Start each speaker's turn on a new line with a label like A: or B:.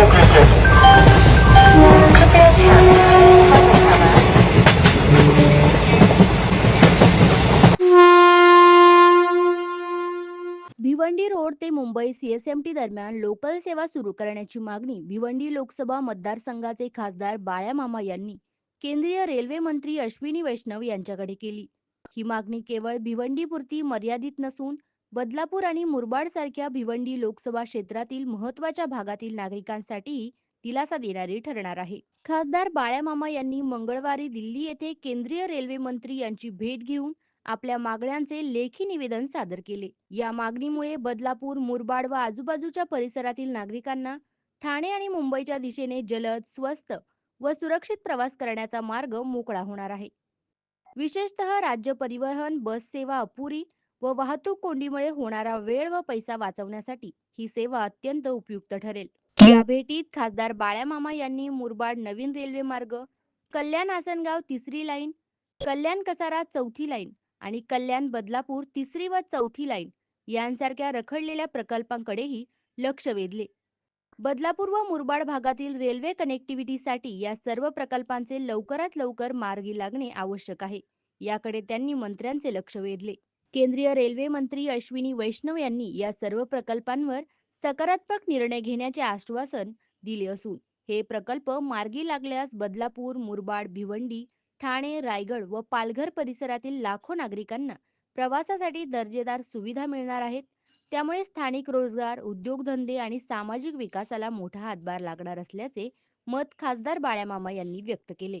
A: Bhiwandi road ते Mumbai CSMT दरम्यान local सेवा सुरू करण्याची मागणी भिवंडी लोकसभा मतदारसंघाचे खासदार बाळ्यामामा यांनी केंद्रीय रेल्वे मंत्री अश्विनी वैष्णव यांच्याकडे केली. ही मागणी केवळ भिवंडीपुरती मर्यादित नसून बदलापूर आणि मुरबाड सारख्या भिवंडी लोकसभा क्षेत्रातील महत्त्वाच्या भागातील नागरिकांसाठी दिलासा देणारी ठरणार आहे. खासदार बाळ्यामामा यांनी मंगळवारी दिल्ली येथे केंद्रीय रेल्वे मंत्री यांची भेट घेऊन आपल्या मागण्यांचे लेखी निवेदन सादर केले. या मागणीमुळे बदलापूर मुरबाड व आजूबाजूच्या परिसरातील नागरिकांना ठाणे आणि मुंबईच्या दिशेने जलद स्वस्त व सुरक्षित प्रवास करण्याचा मार्ग मोकळा होणार आहे. विशेषतः राज्य परिवहन बस सेवा अपुरी व वाहतूक कोंडीमुळे होणारा वेळ व पैसा वाचवण्यासाठी ही सेवा अत्यंत उपयुक्त ठरेल. या भेटीत खासदार बाळ्यामामा यांनी मुरबाड नवीन रेल्वे मार्ग कल्याण आसनगाव तिसरी लाईन कल्याण कसारा चौथी लाईन आणि कल्याण बदलापूर तिसरी व चौथी लाईन यांसारख्या रखडलेल्या प्रकल्पांकडेही लक्ष वेधले. बदलापूर व मुरबाड भागातील रेल्वे कनेक्टिव्हिटीसाठी या सर्व प्रकल्पांचे लवकरात लवकर मार्गी लागणे आवश्यक आहे. याकडे त्यांनी मंत्र्यांचे लक्ष वेधले. केंद्रीय रेल्वे मंत्री अश्विनी वैष्णव यांनी या सर्व प्रकल्पांवर सकारात्मक निर्णय घेण्याचे आश्वासन दिले असून हे प्रकल्प मार्गी लागल्यास बदलापूर मुरबाड भिवंडी ठाणे रायगड व पालघर परिसरातील लाखो नागरिकांना प्रवासासाठी दर्जेदार सुविधा मिळणार आहेत. त्यामुळे स्थानिक रोजगार उद्योगधंदे आणि सामाजिक विकासाला मोठा हातभार लागणार असल्याचे मत खासदार बाळ्यामामा यांनी व्यक्त केले.